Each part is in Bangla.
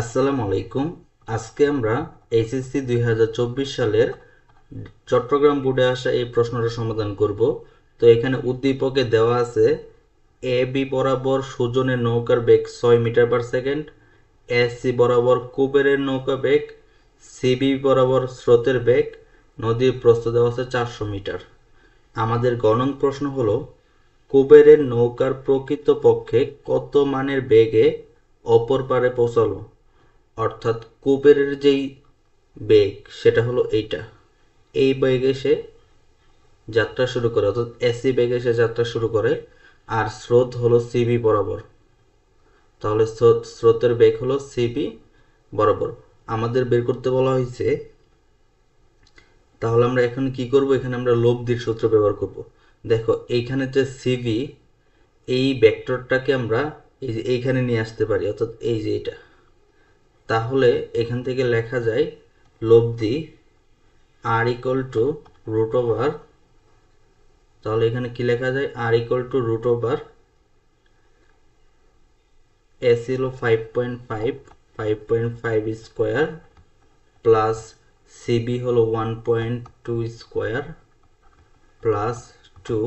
আসসালামু আলাইকুম। আজকে আমরা এইচএসসি দুই হাজার চব্বিশ সালের চট্টগ্রাম বোর্ডে আসা এই প্রশ্নটা সমাধান করব। তো এখানে উদ্দীপকে দেওয়া আছে, এ বি বরাবর সুজনের নৌকার বেগ ছয় metre per second, S C বরাবর কুবেরের নৌকা বেগ সিবি বরাবর স্রোতের বেগ, নদীর প্রস্থ দেওয়া আছে চারশো মিটার। আমাদের গণন প্রশ্ন হলো, কুবেরের নৌকার প্রকৃত পক্ষে কত মানের বেগে অপর পারে পৌঁছালো? অর্থাৎ কুবেরের যেই বেগ, সেটা হলো এইটা। এই বেগে সে যাত্রা শুরু করে, অর্থাৎ এসি বেগে সে যাত্রা শুরু করে, আর স্রোত হলো সিবি বরাবর। তাহলে স্রোত, স্রোতের বেগ হলো সিবি বরাবর। আমাদের বের করতে বলা হয়েছে, তাহলে আমরা এখন কি করব? এখানে আমরা লব্ধির সূত্র ব্যবহার করব। দেখো, এইখানে যে সিভি এই ভেক্টরটাকে আমরা এই যে এইখানে নিয়ে আসতে পারি, অর্থাৎ এই যে এটা তাহলে এখান থেকে লেখা যায় লব্ধি R equal to root over তাহলে এখানে কি লেখা যায়? R equal to root over S হলো five point five five point five square plus CB হলো one point two square plus two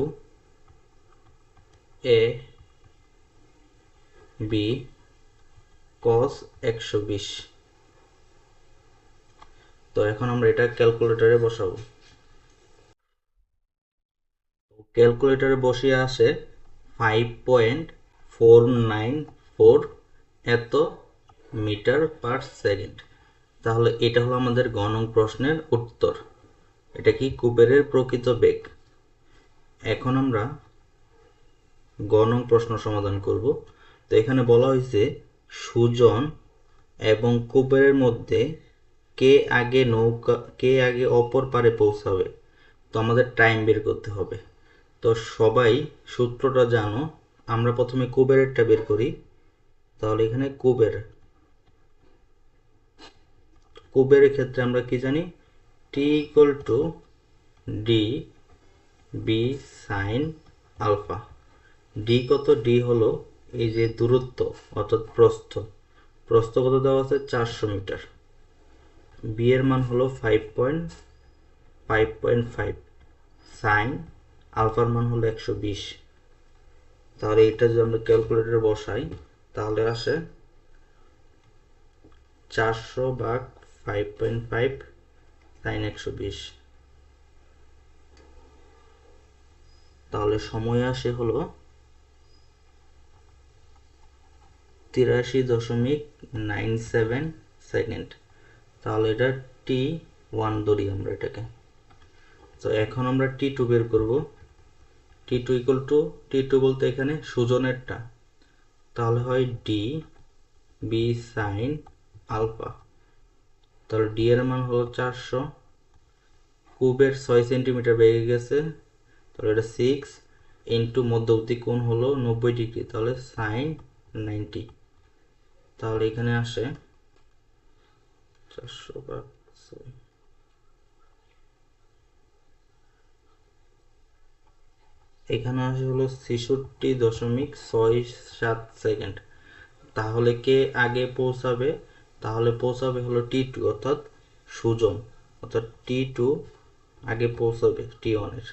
A B cos একশো বিশ। তো এখন আমরা এটা ক্যালকুলেটরে বসাবো। ক্যালকুলেটরে বসিয়ে আসে five point four nine four এত মিটার পার সেকেন্ড তাহলে এটা হলো আমাদের গণং প্রশ্নের উত্তর। এটা কি কুবেরের প্রকৃত বেগ? এখন আমরা গণং প্রশ্ন সমাধান করব। তো এখানে বলা হয়েছে সুজন এবং কুবেরের মধ্যে কে আগে নৌকা, কে আগে অপর পারে পৌঁছাবে, তো আমাদের টাইম বের করতে হবে। তো সবাই সূত্রটা জানো, আমরা প্রথমে কুবেরেরটা বের করি। তাহলে এখানে কুবের। কুবেরের ক্ষেত্রে আমরা কি জানি? T equal to D V sine alpha D কত? ডি হলো এই যে দূরত্ব, অর্থাৎ প্রস্থ প্রস্থ কত দেওয়া আছে চারশো মিটার। বি এর মান হলো five point five point five sine alpha মান হলো একশো বিশ। তাহলে এটা যদি আমরা ক্যালকুলেটরে বসাই, তাহলে আসে চারশো ভাগ ফাইভ পয়েন্ট ফাইভ সাইন একশো বিশ। তাহলে সময় আসে হলো তিরাশি দশমিক নাইন সেভেন সেকেন্ড। তাহলে এটা টি ওয়ান ধরি আমরা এটাকে। তো এখন আমরা টি টু বের করব। T two equal to T two বলতে এখানে সুজনেরটা। তাহলে হয় ডি বি সাইন আলফা তাহলে ডি এর মান হলো চারশো। কুবের ছয় সেন্টিমিটার বেড়ে গেছে। তাহলে এটা সিক্স ইন্টু মধ্যবর্তী কোণ হলো নব্বই ডিগ্রি। তাহলে সাইন নাইনটি তাহলে এখানে আসে চারশো এখানে আসে হলো ছেষট্টি দশমিক ছয় সাত সেকেন্ড। তাহলে কে আগে পৌঁছাবে? তাহলে পৌঁছাবে হলো টি টু, অর্থাৎ সুজন অর্থাৎ টি টু আগে পৌঁছাবে টি ওয়ানের।